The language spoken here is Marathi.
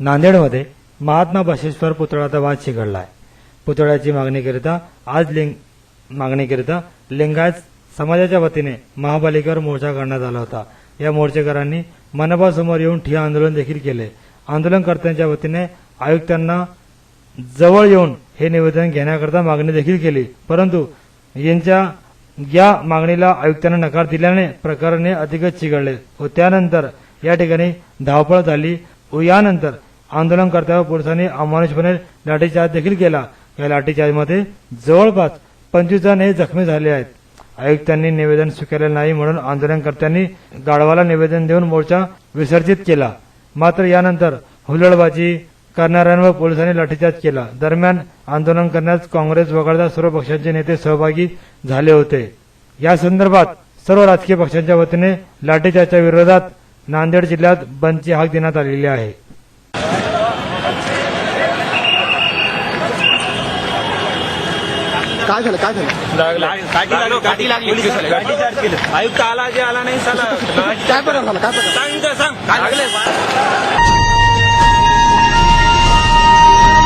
नांदेडमध्ये महात्मा बसेश्वर पुतळ्याचा वाद चिघळलाय. पुतळ्याची मागणीकरिता आज लिंग मागणीकरिता लिंगायत समाजाच्या वतीने महापालिकेवर मोर्चा काढण्यात आला होता. या मोर्चेकरांनी मनपासमोर येऊन ठिया आंदोलन देखील केले. आंदोलनकर्त्यांच्या वतीने आयुक्तांना जवळ येऊन हे निवेदन घेण्याकरता मागणी देखील केली. परंतु यांच्या या मागणीला आयुक्तांना नकार दिल्याने प्रकरणे अधिकच चिघळले व त्यानंतर या ठिकाणी धावपळ झाली. व यानंतर आंदोलनकर्त्यावर पोलिसांनी अमानुषपणे लाठीचार्ज देखील केला. या लाठीचार्जमध्ये जवळपास पंचवीस जण हे जखमी झाले आहेत. आयुक्तांनी निवेदन स्वीकारले नाही म्हणून आंदोलनकर्त्यांनी गाढवाला निवेदन देऊन मोर्चा विसर्जित केला. मात्र यानंतर हुलडबाजी करणाऱ्यांवर पोलिसांनी लाठीचार्ज केला. दरम्यान आंदोलन करण्यास काँग्रेस वगळता सर्व पक्षांचे नेते सहभागी झाले होते. या संदर्भात सर्व राजकीय पक्षांच्या वतीने लाठीचार्जच्या विरोधात नांदेड जिल्ह्यात बंदची हाक देण्यात आलेली आहे. काय झालं? काय झालं? काठी लागली. काठी लागली. गाडी चार्ज केलं. आयुक्त आला जे आला नाही चला. काय परिणाम झाला? काय सांग सांग. काय